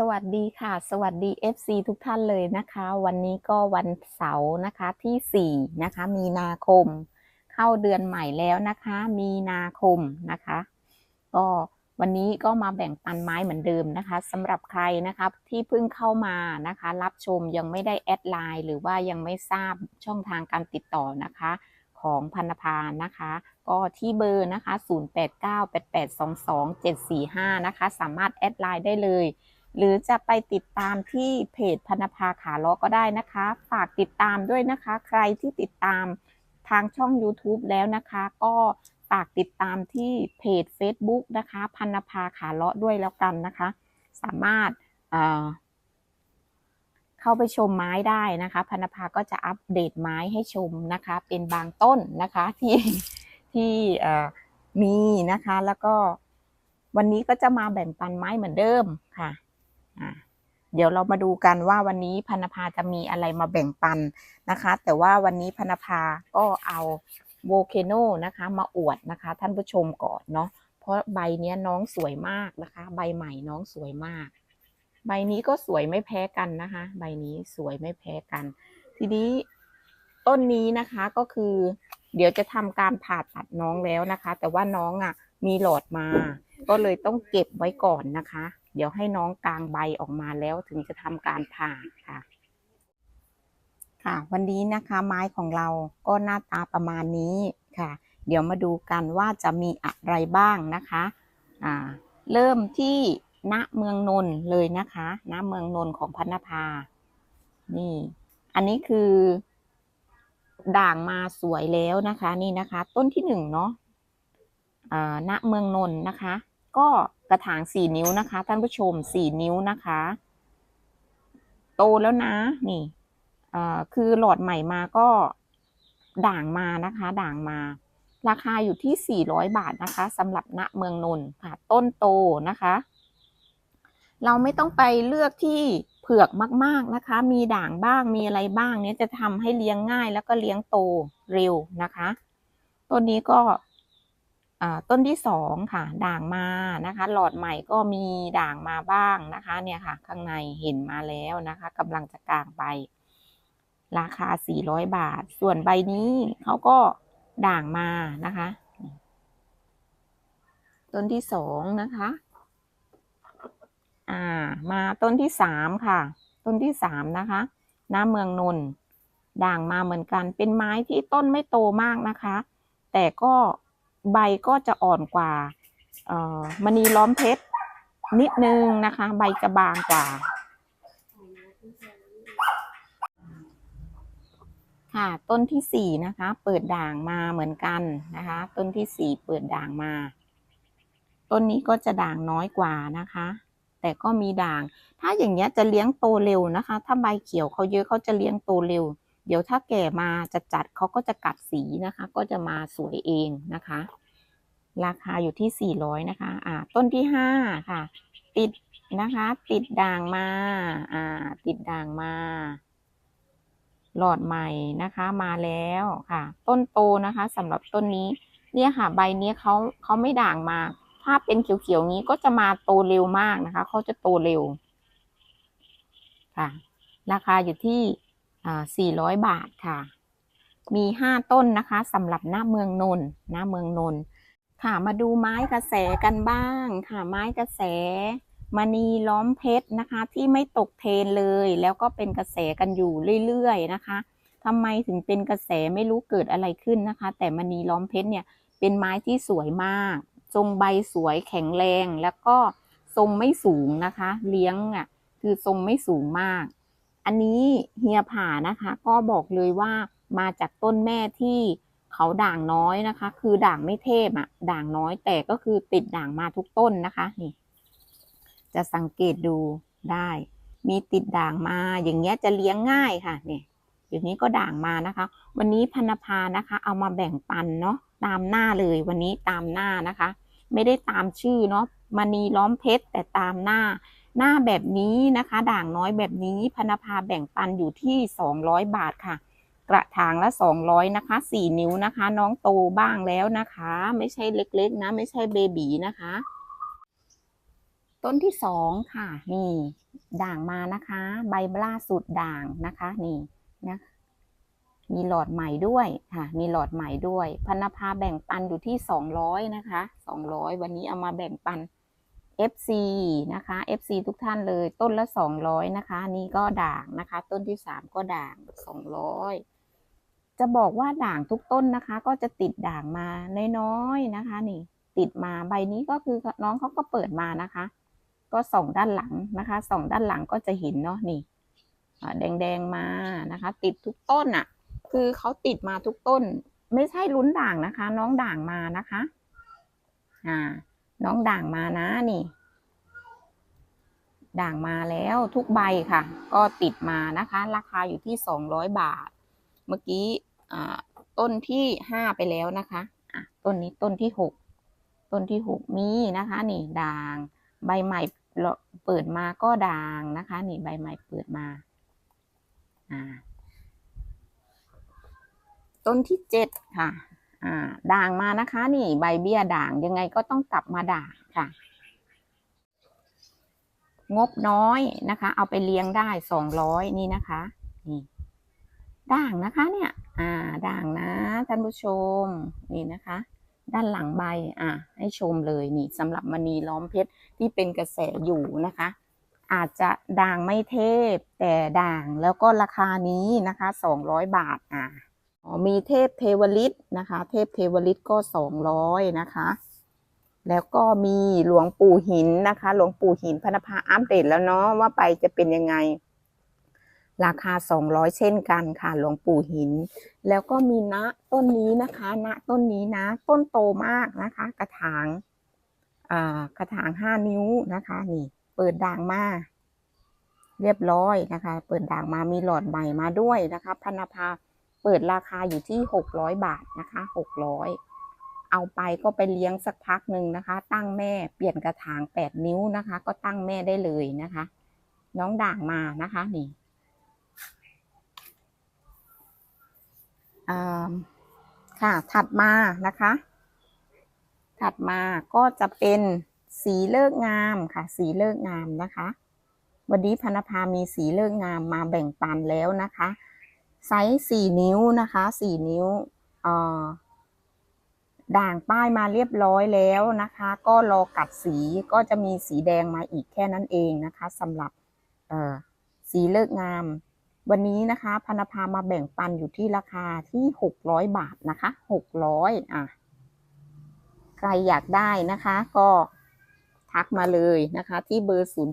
สวัสดีค่ะ สวัสดี FC ทุกท่านเลยนะคะ วันนี้ก็วันเสาร์นะคะที่4นะคะ มีนาคม เข้าเดือนใหม่แล้วนะคะ มีนาคมนะคะ ก็วันนี้ก็มาแบ่งปันไม้เหมือนเดิมนะคะสำหรับใครนะครับที่เพิ่งเข้ามานะคะ รับชมยังไม่ได้แอดไลน์หรือว่ายังไม่ทราบช่องทางการติดต่อนะคะของพันธพานะคะ ก็ที่เบอร์นะคะ 0898822745 นะคะ สามารถแอดไลน์ได้เลย หรือจะไปติดตามที่เพจพนภาขาล้อก็ได้นะคะ ฝากติดตามด้วยนะคะ ใครที่ติดตามทางช่อง YouTube แล้วนะคะ ก็ฝากติดตามที่เพจ Facebook นะคะพันภาขาเลาะด้วยแล้วกันนะคะ สามารถเเข้าไปชมไม้ได้นะคะพันภาก็จะอัปเดตไม้ให้ชมนะคะ เป็นบางต้นนะคะที่ที่มีนะคะ แล้วก็วันนี้ก็จะมาแบ่งปันไม้เหมือนเดิมค่ะ เดี๋ยวเรามาดูกันว่าวันนี้พันภาจะมีอะไรมาแบ่งปันนะคะ แต่ว่าวันนี้พันภาก็เอาโวเคโนนะคะ มาอวดนะคะ ท่านผู้ชมก่อนเนาะเพราะใบเนี้ยน้องสวยมากนะคะ ใบใหม่น้องสวยมาก ใบนี้ก็สวยไม่แพ้กันนะคะ ใบนี้สวยไม่แพ้กัน ทีนี้ต้นนี้นะคะก็คือ เดี๋ยวจะทำการผ่าตัดน้องแล้วนะคะ แต่ว่าน้องอะมีหลอดมา ก็เลยต้องเก็บไว้ก่อนนะคะ เดี๋ยวให้น้องกลางใบออกมาแล้วถึงจะทำการผ่าค่ะ ค่ะ วันนี้นะคะไม้ของเราก็หน้าตาประมาณนี้ค่ะ เดี๋ยวมาดูกันว่าจะมีอะไรบ้างนะคะอ่าเริ่มที่ณเมืองนนเลยนะคะณเมืองนนของพันธภา นี่ อันนี้คือ ด่างมาสวยแล้วนะคะ นี่นะคะ ต้นที่หนึ่งเนาะอ่าณเมืองนนนะคะ ก็ กระถางสี่นิ้วนะคะ ท่านผู้ชมสี่นิ้วนะคะ โตแล้วนะนี่คือหลอดใหม่มาก็ด่างมานะคะ ด่างมา ราคาอยู่ที่ 400 บาทนะคะสำหรับณเมืองนนท์ค่ะ ต้นโตนะคะ เราไม่ต้องไปเลือกที่เผือกมาก ๆนะคะ มีด่างบ้างมีอะไรบ้างเนี้ยจะทำให้เลี้ยงง่ายแล้วก็เลี้ยงโตเร็วนะคะ ต้นนี้ก็ ต้นที่สองค่ะ ด่างมานะคะ หลอดใหม่ก็มีด่างมาบ้างนะคะ เนี่ยค่ะ ข้างในเห็นมาแล้วนะคะกำลังจะกลางใบราคา 400 บาท ส่วนใบนี้เขาก็ด่างมานะคะ ต้นที่สองนะคะ อ่า มาต้นที่สามค่ะ ต้นที่สามนะคะน้าเมืองนนด่างมาเหมือนกัน เป็นไม้ที่ต้นไม่โตมากนะคะ แต่ก็ ใบก็จะอ่อนกว่าเอ่อมณีล้อมเพชรนิดนึงนะคะ ใบจะบางกว่า ค่ะต้นที่สี่นะคะ เปิดด่างมาเหมือนกันนะคะ ต้นที่สี่เปิดด่างมา ต้นนี้ก็จะด่างน้อยกว่านะคะ แต่ก็มีด่าง ถ้าอย่างเงี้ยจะเลี้ยงโตเร็วนะคะ ถ้าใบเขียวเขาเยอะเขาจะเลี้ยงโตเร็ว เดี๋ยวถ้าแก่มาจะจัดเขาก็จะกัดสีนะคะ ก็จะมาสวยเองนะคะ ราคาอยู่ที่ 400 นะคะ อ่า ต้นที่ห้าค่ะ ติดนะคะ ติดด่างมา อ่า ติดด่างมา หลอดใหม่นะคะ มาแล้วค่ะ ต้นโตนะคะสำหรับต้นนี้ เนี่ยค่ะ ใบเนี้ยเขาเขาไม่ด่างมา ถ้าเป็นเขียวๆนี้ก็จะมาโตเร็วมากนะคะเขาจะโตเร็ว ค่ะ ราคาอยู่ที่ 400 บาทค่ะ มี 5 ต้นนะคะสำหรับหน้าเมืองนนท์หน้าเมืองนนท์ค่ะมาดูไม้กระแสกันบ้างค่ะ ไม้กระแสมณีล้อมเพชรนะคะ ที่ไม่ตกเทนเลย แล้วก็เป็นกระแสกันอยู่เรื่อยๆนะคะทำไมถึงเป็นกระแสไม่รู้เกิดอะไรขึ้นนะคะ แต่มณีล้อมเพชรเนี่ยเป็นไม้ที่สวยมาก ทรงใบสวยแข็งแรงแล้วก็ทรงไม่สูงนะคะ เลี้ยงอะคือทรงไม่สูงมาก อันนี้เฮียผ่านะคะ ก็บอกเลยว่ามาจากต้นแม่ที่เขาด่างน้อยนะคะ คือด่างไม่เทพอะด่างน้อยแต่ก็คือติดด่างมาทุกต้นนะคะนี่ จะสังเกตดูได้ มีติดด่างมาอย่างเงี้ยจะเลี้ยงง่ายค่ะเนี่ยอย่างนี้ก็ด่างมานะคะ วันนี้พันพานะคะ เอามาแบ่งปันเนาะตามหน้าเลยวันนี้ตามหน้านะคะ ไม่ได้ตามชื่อเนาะมณีล้อมเพชรแต่ตามหน้า หน้าแบบนี้นะคะ ด่างน้อยแบบนี้พนธพาแบ่งปันอยู่ที่ 200 บาทค่ะ กระถางละ 200 นะคะ 4 นิ้วนะคะ น้องโตบ้างแล้วนะคะ ไม่ใช่เล็กๆนะ ไม่ใช่เบบีนะคะ ต้นที่สองค่ะ นี่ ด่างมานะคะ ใบล่าสุดด่างนะคะ นี่นะมีหลอดใหม่ด้วยค่ะ มีหลอดใหม่ด้วย พนธภาแบ่งปันอยู่ที่สองร้อยนะคะสองร้อยวันนี้เอามาแบ่งปัน FC นะคะ FC ทุกท่านเลยต้นละสองร้อยนะคะ นี่ก็ด่างนะคะ ต้นที่สามก็ด่างสองร้อยจะบอกว่าด่างทุกต้นนะคะ ก็จะติดด่างมาน้อยๆนะคะ นี่ ติดมาใบนี้ก็คือน้องเขาก็เปิดมานะคะ ก็ส่องด้านหลังนะคะส่องด้านหลังก็จะเห็นเนาะนี่แดงๆมานะคะ ติดทุกต้นอะ คือเขาติดมาทุกต้น ไม่ใช่ลุ้นด่างนะคะ น้องด่างมานะคะ อ่า น้องด่างมานะนี่ ด่างมาแล้วทุกใบค่ะ ก็ติดมานะคะ ราคาอยู่ที่สองร้อยบาท เมื่อกี้ต้นที่ห้าไปแล้วนะคะะต้นนี้ต้นที่หกต้นที่หกมีนะคะ นี่ด่าง ใบใหม่เปิดมาก็ด่างนะคะ นี่ใบใหม่เปิดมาต้นที่เจ็ดค่ะ ด่างมานะคะ นี่ใบเบี้ยด่างยังไงก็ต้องกลับมาด่างค่ะ งบน้อยนะคะ เอาไปเลี้ยงได้สองร้อยนี่นะคะนี่ด่างนะคะเนี่ย อ่า ด่างนะท่านผู้ชมนี่นะคะ ด้านหลังใบอะให้ชมเลยนี่สำหรับมณีล้อมเพชรที่เป็นกระแสอยู่นะคะ อาจจะด่างไม่เทพแต่ด่างแล้วก็ราคานี้นะคะสองร้อยบาทอะ อ๋อมีเทพเทวฤทธิ์นะคะ เทพเทวฤทธิ์ก็สองร้อยนะคะ แล้วก็มีหลวงปู่หินนะคะ หลวงปู่หินพนภาอัปเดตแล้วเนาะว่าไปจะเป็นยังไง ราคา200เช่นกันค่ะ หลวงปู่หิน แล้วก็มีณต้นนี้นะคะณต้นนี้นะ ต้นโตมากนะคะ กระถางอ่ากระถาง5นิ้วนะคะ นี่ เปิดด่างมาเรียบร้อยนะคะ เปิดด่างมามีหลอดใหม่มาด้วยนะคะ พนภา เปิดราคาอยู่ที่ 600 บาทนะคะ 600 เอาไปก็ไปเลี้ยงสักพักหนึ่งนะคะ ตั้งแม่เปลี่ยนกระถาง 8 นิ้วนะคะ ก็ตั้งแม่ได้เลยนะคะ น้องด่างมานะคะนี่ค่ะถัดมานะคะ ถัดมาก็จะเป็นสีเลิกงามค่ะ สีเลิกงามนะคะ วันนี้พนภามีสีเลิกงามมาแบ่งปันแล้วนะคะ ไซส์สี่นิ้วนะคะสี่นิ้วด่างป้ายมาเรียบร้อยแล้วนะคะ ก็รอกัดสีก็จะมีสีแดงมาอีกแค่นั้นเองนะคะสำหรับสีเลิกงาม วันนี้นะคะพนภามาแบ่งปันอยู่ที่ราคาที่หกร้อยบาทนะคะหกร้อยอะใครอยากได้นะคะก็ทักมาเลยนะคะ ที่เบอร์ 0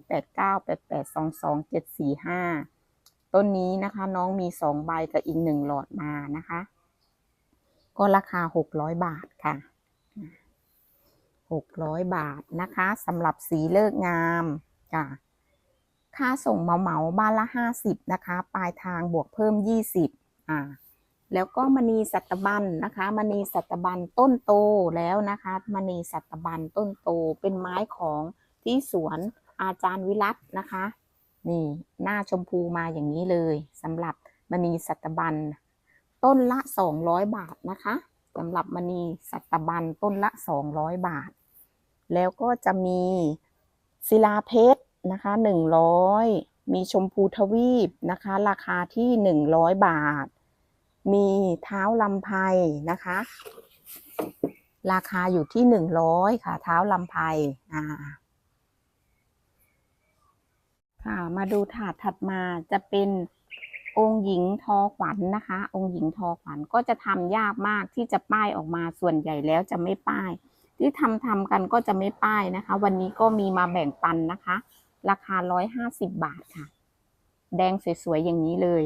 ต้นนี้นะคะ น้องมีสองใบกับอีกหนึ่งหลอดมานะคะ ก็ราคา600บาทค่ะ600บาทนะคะสำหรับสีเลิกงามจ้ะค่าส่งเหมาเหมาบ้านละ50นะคะ ปลายทางบวกเพิ่ม20อ่าแล้วก็มณีสัตบันนะคะมณีสัตบันต้นโตแล้วนะคะมณีสัตบันต้นโตเป็นไม้ของที่สวนอาจารย์วิรัตนะคะ นี่หน้าชมพูมาอย่างนี้เลยสำหรับมณีสัตบัน ต้นละ 200 บาทนะคะสำหรับมณีสัตบันต้นละ 200 บาท แล้วก็จะมีศิลาเพชรนะคะ 100 มีชมพูทวีปนะคะ ราคาที่ 100 บาท มีเท้าลำไพนะคะ ราคาอยู่ที่หนึ่งร้อยค่ะ เท้าลำไพอ่า ค่ะ มาดูถาดถัดมาจะเป็นองค์หญิงทอขวัญนะคะ องค์หญิงทอขวัญก็จะทำยากมากที่จะป้ายออกมาส่วนใหญ่แล้วจะไม่ป้าย ที่ทำทำกันก็จะไม่ป้ายนะคะ วันนี้ก็มีมาแบ่งปันนะคะ ราคาร้อยห้าสิบบาทค่ะ แดงสวยๆอย่างนี้เลย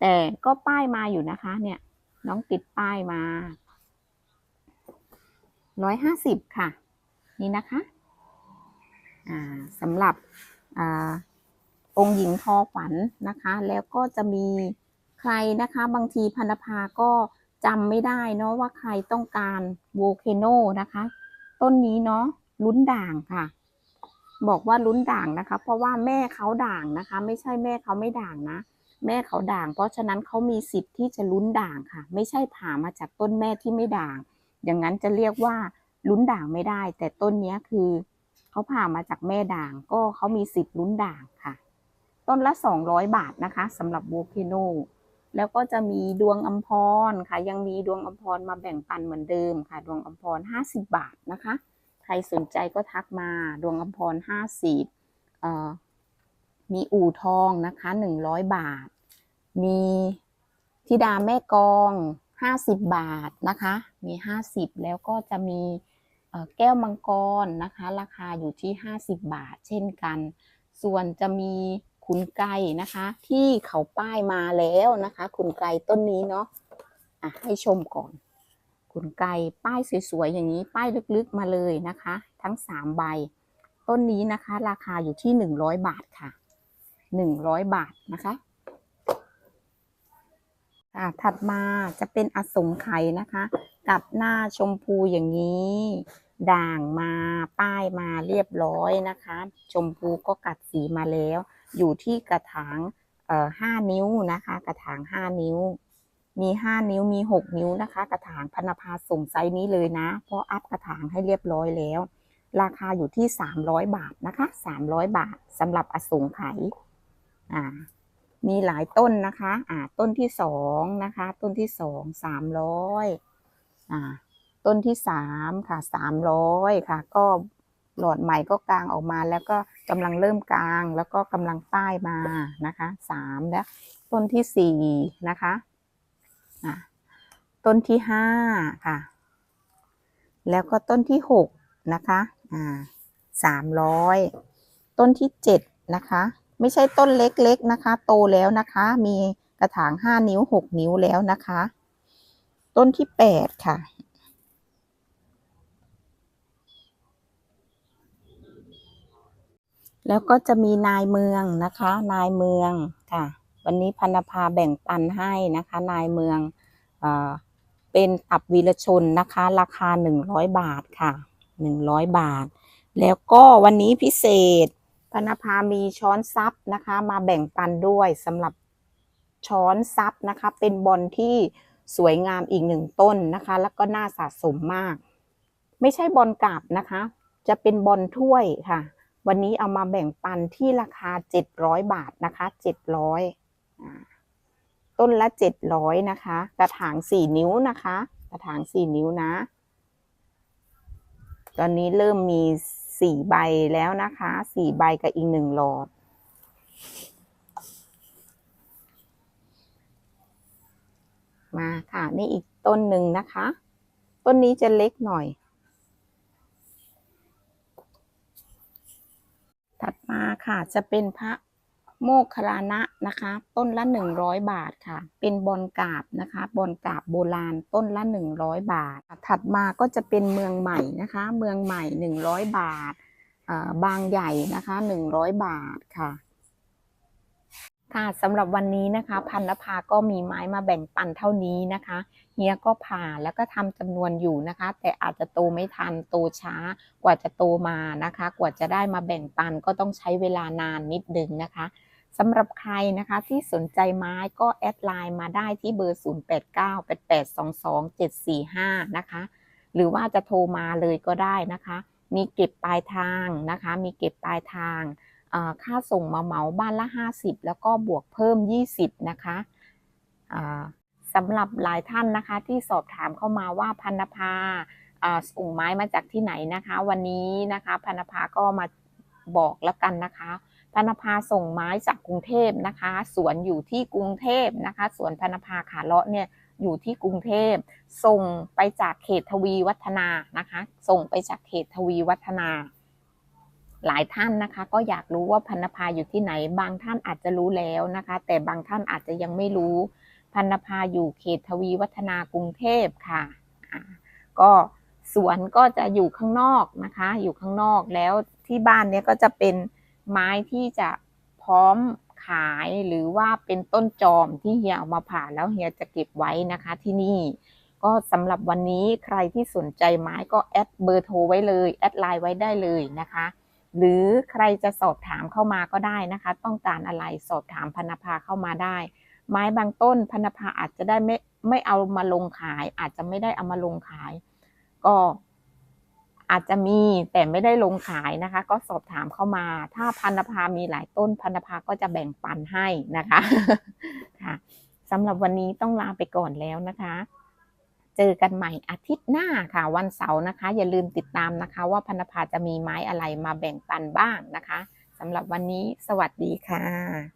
แต่ก็ป้ายมาอยู่นะคะ เนี่ย น้องติดป้ายมาร้อยห้าสิบค่ะ นี่นะคะ อ่าสำหรับอ่า องค์หญิงทอขวัญนะคะ แล้วก็จะมีใครนะคะ บางทีพันภาก็จำไม่ได้เนาะว่าใครต้องการโวเคโนนะคะ ต้นนี้เนาะลุ้นด่างค่ะ บอกว่าลุ้นด่างนะคะ เพราะว่าแม่เขาด่างนะคะ ไม่ใช่แม่เขาไม่ด่างนะแม่เขาด่าง เพราะฉะนั้นเขามีสิทธิ์ที่จะลุ้นด่างค่ะ ไม่ใช่ผ่ามาจากต้นแม่ที่ไม่ด่าง อย่างนั้นจะเรียกว่าลุ้นด่างไม่ได้ แต่ต้นนี้คือเขาผ่ามาจากแม่ด่าง ก็เขามีสิทธิ์ลุ้นด่างค่ะ ต้นละ 200 บาทนะคะสำหรับโวเคโนแล้วก็จะมีดวงอัมพรค่ะ ยังมีดวงอัมพรมาแบ่งปันเหมือนเดิมค่ะ ดวงอัมพร 50 บาทนะคะ ใครสนใจก็ทักมาดวงอัมพร 50เอ่อมีอู่ทองนะคะ 100 บาท มีธิดาแม่กอง 50 บาทนะคะ มี 50 แล้วก็จะมีแก้วมังกรนะคะ ราคาอยู่ที่ 50 บาท เช่นกัน ส่วนจะมี ขุนไก่นะคะ ที่เขาป้ายมาแล้วนะคะขุนไก่ต้นนี้เนาะอะให้ชมก่อนขุนไก่ป้ายสวยๆอย่างนี้ป้ายลึกๆมาเลยนะคะ ทั้ง3ใบ ต้นนี้นะคะ ราคาอยู่ที่100บาทค่ะ100บาทนะคะค่ะถัดมาจะเป็นอสงไขยนะคะ กับหน้าชมพูอย่างนี้ ด่างมาป้ายมาเรียบร้อยนะคะ ชมพูก็กัดสีมาแล้ว อยู่ที่กระถางเอ่อห้านิ้วนะคะ กระถางห้านิ้ว มีห้านิ้วมีหกนิ้วนะคะ กระถางพนภาส่งไซส์นี้เลยนะ เพราะอัพกระถางให้เรียบร้อยแล้ว ราคาอยู่ที่สามร้อยบาทนะคะสามร้อยบาทสำหรับอสงไขอ่ามีหลายต้นนะคะ อ่า ต้นที่สองนะคะ ต้นที่สองสามร้อยอ่า ต้นที่สามค่ะสามร้อยค่ะ ก็หลอดใหม่ก็กลางออกมาแล้วก็กำลังเริ่มกลางแล้วก็กำลังป้ายมานะคะสามแล้ว ต้นที่สี่นะคะอ่าต้นที่ห้าค่ะ แล้วก็ต้นที่หกนะคะอ่าสามร้อยต้นที่เจ็ดนะคะ ไม่ใช่ต้นเล็กๆนะคะ โตแล้วนะคะ มีกระถางห้านิ้วหกนิ้วแล้วนะคะ ต้นที่แปดค่ะ แล้วก็จะมีนายเมืองนะคะ นายเมืองค่ะ วันนี้พันธภาแบ่งปันให้นะคะ นายเมืองเออเป็นตับวีรชนนะคะ ราคา 100 บาทค่ะ 100 บาท แล้วก็วันนี้พิเศษพนภามีช้อนซับนะคะ มาแบ่งปันด้วยสำหรับช้อนซับนะคะ เป็นบอลที่สวยงามอีกหนึ่งต้นนะคะ แล้วก็น่าสะสมมาก ไม่ใช่บอลกาบนะคะ จะเป็นบอลถ้วยค่ะ วันนี้เอามาแบ่งปันที่ราคา 700 บาทนะคะ 700อ่าต้นละ 700 นะคะ กระถาง 4 นิ้วนะคะ กระถาง 4 นิ้วนะ ตอนนี้เริ่มมี 4 ใบแล้วนะคะ 4 ใบกับอีก 1 หลอดมาค่ะ นี่อีกต้นหนึ่งนะคะ ต้นนี้จะเล็กหน่อย ถัดมาค่ะจะเป็นพระโมคคลานะนะคะ ต้นละ 100 บาทค่ะ เป็นบอลกาบนะคะบอลกาบโบราณต้นละ 100 บาท ถัดมาก็จะเป็นเมืองใหม่นะคะ เมืองใหม่ 100 บาทเอ่อบางใหญ่นะคะ 100 บาทค่ะ ค่ะสำหรับวันนี้นะคะ พันนภาก็มีไม้มาแบ่งปันเท่านี้นะคะเฮียก็ผ่าแล้วก็ทำจำนวนอยู่นะคะ แต่อาจจะโตไม่ทันโตช้ากว่าจะโตมานะคะ กว่าจะได้มาแบ่งปันก็ต้องใช้เวลานานนิดนึงนะคะสำหรับใครนะคะที่สนใจไม้ก็แอดไลน์มาได้ที่เบอร์ 0898822745 นะคะ หรือว่าจะโทรมาเลยก็ได้นะคะ มีเก็บปลายทางนะคะ มีเก็บปลายทาง ค่าส่งมาเหมาบ้านละ 50 แล้วก็บวกเพิ่ม 20 นะคะสำหรับหลายท่านนะคะที่สอบถามเข้ามาว่าพันธภาส่งไม้มาจากที่ไหนนะคะ วันนี้นะคะพันธภาก็มาบอกแล้วกันนะคะพันธภาส่งไม้จากกรุงเทพนะคะ สวนอยู่ที่กรุงเทพนะคะ สวนพันธภาขาเลาะเนี่ยอยู่ที่กรุงเทพส่งไปจากเขตทวีวัฒนานะคะ ส่งไปจากเขตทวีวัฒนา หลายท่านนะคะ ก็อยากรู้ว่าพันธภาอยู่ที่ไหน บางท่านอาจจะรู้แล้วนะคะ แต่บางท่านอาจจะยังไม่รู้พันธภาอยู่เขตทวีวัฒนากรุงเทพค่ะ ก็สวนก็จะอยู่ข้างนอกนะคะ อยู่ข้างนอกแล้วที่บ้านเนี้ยก็จะเป็นไม้ที่จะพร้อมขายหรือว่าเป็นต้นจอมที่เฮียเอามาผ่าแล้วเฮียจะเก็บไว้นะคะที่นี่ ก็สำหรับวันนี้ใครที่สนใจไม้ก็แอดเบอร์โทรไว้เลย แอดไลน์ไว้ได้เลยนะคะ หรือใครจะสอบถามเข้ามาก็ได้นะคะ ต้องการอะไรสอบถามพันธภาเข้ามาได้ ไม้บางต้นพันธภาอาจจะได้ไม่ไม่เอามาลงขาย อาจจะไม่ได้เอามาลงขาย ก็อาจจะมีแต่ไม่ได้ลงขายนะคะ ก็สอบถามเข้ามา ถ้าพันธภามีหลายต้นพันธภาก็จะแบ่งปันให้นะคะค่ะสำหรับวันนี้ต้องลาไปก่อนแล้วนะคะ เจอกันใหม่อาทิตย์หน้าค่ะวันเสาร์นะคะ อย่าลืมติดตามนะคะ ว่าพันธภาจะมีไม้อะไรมาแบ่งปันบ้างนะคะสำหรับวันนี้สวัสดีค่ะ